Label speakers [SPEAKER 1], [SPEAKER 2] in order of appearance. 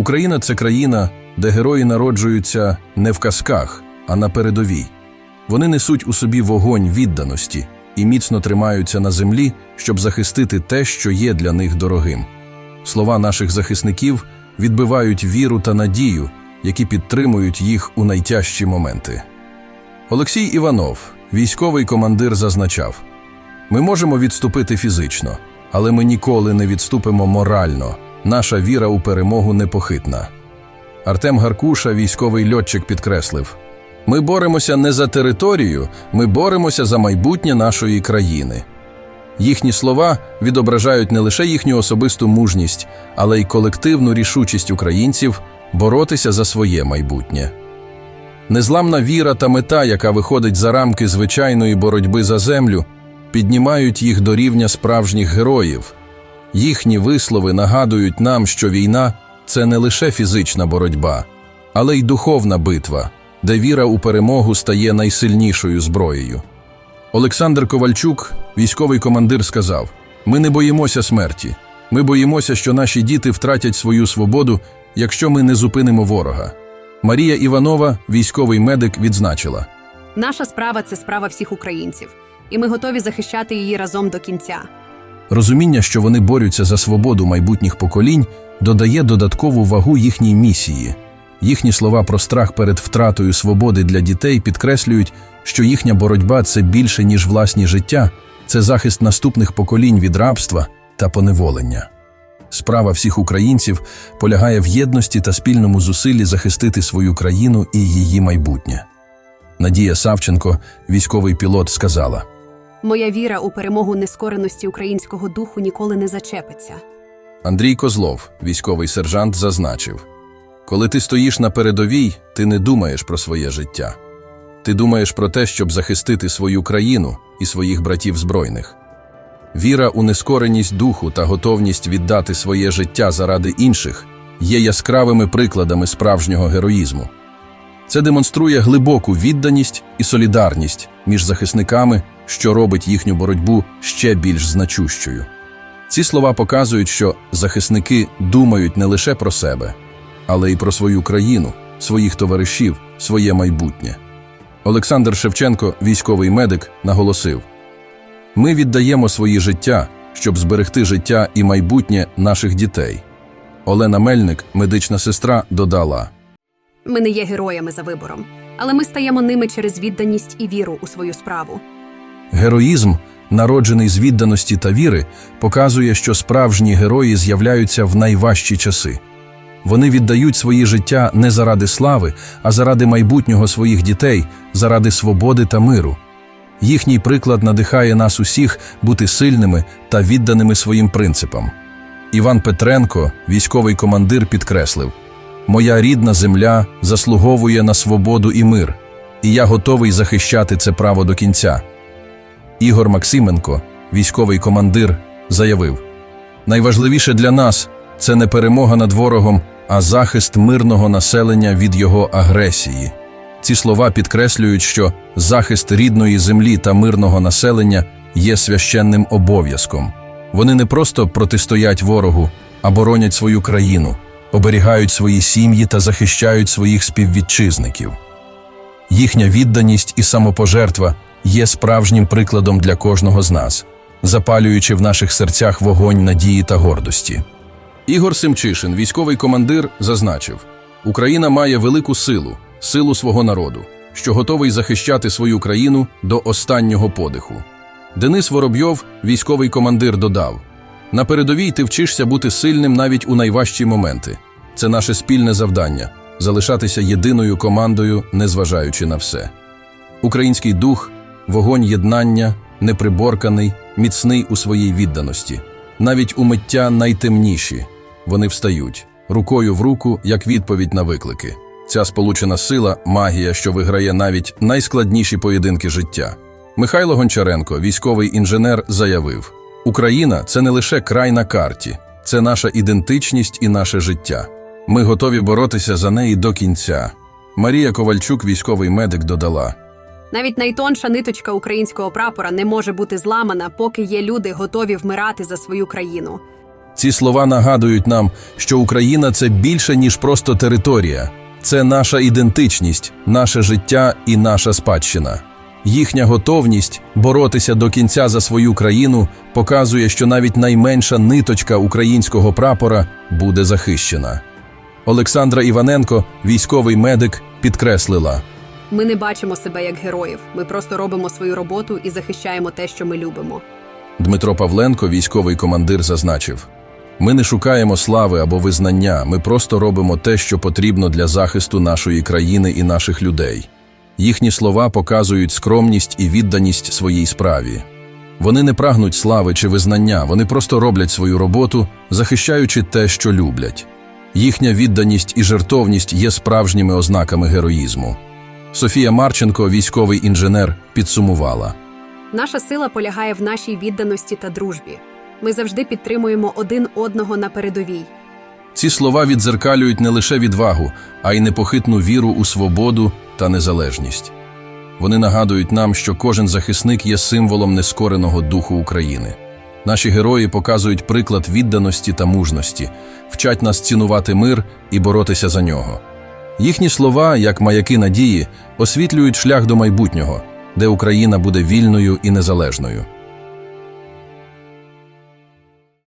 [SPEAKER 1] Україна це країна, де герої народжуються не в казках, а на передовій. Вони несуть у собі вогонь відданості і міцно тримаються на землі, щоб захистити те, що є для них дорогим. Слова наших захисників відбивають віру та надію, які підтримують їх у найтяжчі моменти. Олексій Іванов, військовий командир, зазначав: ми можемо відступити фізично, але ми ніколи не відступимо морально. Наша віра у перемогу непохитна. Артем Гаркуша, військовий льотчик, підкреслив: ми боремося не за територію, ми боремося за майбутнє нашої країни. Їхні слова відображають не лише їхню особисту мужність, але й колективну рішучість українців боротися за своє майбутнє. Незламна віра та мета, яка виходить за рамки звичайної боротьби за землю, піднімають їх до рівня справжніх героїв. Їхні вислови нагадують нам, що війна це не лише фізична боротьба, але й духовна битва, де віра у перемогу стає найсильнішою зброєю. Олександр Ковальчук, військовий командир, сказав: Ми не боїмося смерті. Ми боїмося, що наші діти втратять свою свободу, якщо ми не зупинимо ворога. Марія Іванова, військовий медик, відзначила:
[SPEAKER 2] Наша справа це справа всіх українців, і ми готові захищати її разом до кінця.
[SPEAKER 1] Розуміння, що вони борються за свободу майбутніх поколінь, додає додаткову вагу їхній місії. Їхні слова про страх перед втратою свободи для дітей підкреслюють, що їхня боротьба це більше, ніж власні життя, це захист наступних поколінь від рабства та поневолення. Справа всіх українців полягає в єдності та спільному зусиллі захистити свою країну і її майбутнє. Надія Савченко, військовий пілот, сказала:
[SPEAKER 2] Моя віра у перемогу нескореності українського духу ніколи не зачепиться.
[SPEAKER 1] Андрій Козлов, військовий сержант, зазначив: Коли ти стоїш на передовій, ти не думаєш про своє життя. Ти думаєш про те, щоб захистити свою країну і своїх братів збройних. Віра у нескореність духу та готовність віддати своє життя заради інших є яскравими прикладами справжнього героїзму. Це демонструє глибоку відданість і солідарність між захисниками, що робить їхню боротьбу ще більш значущою. Ці слова показують, що захисники думають не лише про себе, але й про свою країну, своїх товаришів, своє майбутнє. Олександр Шевченко, військовий медик, наголосив: Ми віддаємо свої життя, щоб зберегти життя і майбутнє наших дітей. Олена Мельник, медична сестра, додала:
[SPEAKER 2] Ми не є героями за вибором, але ми стаємо ними через відданість і віру у свою справу.
[SPEAKER 1] Героїзм, народжений з відданості та віри, показує, що справжні герої з'являються в найважчі часи. Вони віддають свої життя не заради слави, а заради майбутнього своїх дітей, заради свободи та миру. Їхній приклад надихає нас усіх бути сильними та відданими своїм принципам. Іван Петренко, військовий командир, підкреслив: Моя рідна земля заслуговує на свободу і мир, і я готовий захищати це право до кінця. Ігор Максименко, військовий командир, заявив: найважливіше для нас це не перемога над ворогом, а захист мирного населення від його агресії. Ці слова підкреслюють, що захист рідної землі та мирного населення є священним обов'язком. Вони не просто протистоять ворогу, а боронять свою країну, оберігають свої сім'ї та захищають своїх співвітчизників. Їхня відданість і самопожертва є справжнім прикладом для кожного з нас, запалюючи в наших серцях вогонь надії та гордості. Ігор Семчишин, військовий командир, зазначив: Україна має велику силу, силу свого народу, що готовий захищати свою країну до останнього подиху. Денис Воробйов, військовий командир, додав: На передовій ти вчишся бути сильним навіть у найважчі моменти. Це наше спільне завдання залишатися єдиною командою, незважаючи на все. Український дух, вогонь єднання, неприборканий, міцний у своїй відданості. Навіть у миття найтемніші вони встають рукою в руку, як відповідь на виклики. Ця сполучена сила магія, що виграє навіть найскладніші поєдинки життя. Михайло Гончаренко, військовий інженер, заявив: Україна це не лише край на карті, це наша ідентичність і наше життя. Ми готові боротися за неї до кінця. Марія Ковальчук, військовий медик, додала:
[SPEAKER 2] Навіть найтонша ниточка українського прапора не може бути зламана, поки є люди, готові вмирати за свою країну.
[SPEAKER 1] Ці слова нагадують нам, що Україна це більше, ніж просто територія. Це наша ідентичність, наше життя і наша спадщина. Їхня готовність боротися до кінця за свою країну показує, що навіть найменша ниточка українського прапора буде захищена. Олександра Іваненко, військовий медик, підкреслила.
[SPEAKER 2] Ми не бачимо себе як героїв. Ми просто робимо свою роботу і захищаємо те, що ми любимо.
[SPEAKER 1] Дмитро Павленко, військовий командир, зазначив: Ми не шукаємо слави або визнання, ми просто робимо те, що потрібно для захисту нашої країни і наших людей. Їхні слова показують скромність і відданість своїй справі. Вони не прагнуть слави чи визнання, вони просто роблять свою роботу, захищаючи те, що люблять. Їхня відданість і жертовність є справжніми ознаками героїзму. Софія Марченко, військовий інженер, підсумувала.
[SPEAKER 2] Наша сила полягає в нашій відданості та дружбі. Ми завжди підтримуємо один одного на передовій.
[SPEAKER 1] Ці слова відзеркалюють не лише відвагу, а й непохитну віру у свободу та незалежність. Вони нагадують нам, що кожен захисник є символом нескореного духу України. Наші герої показують приклад відданості та мужності, вчать нас цінувати мир і боротися за нього. Їхні слова, як маяки надії, освітлюють шлях до майбутнього, де Україна буде вільною і незалежною.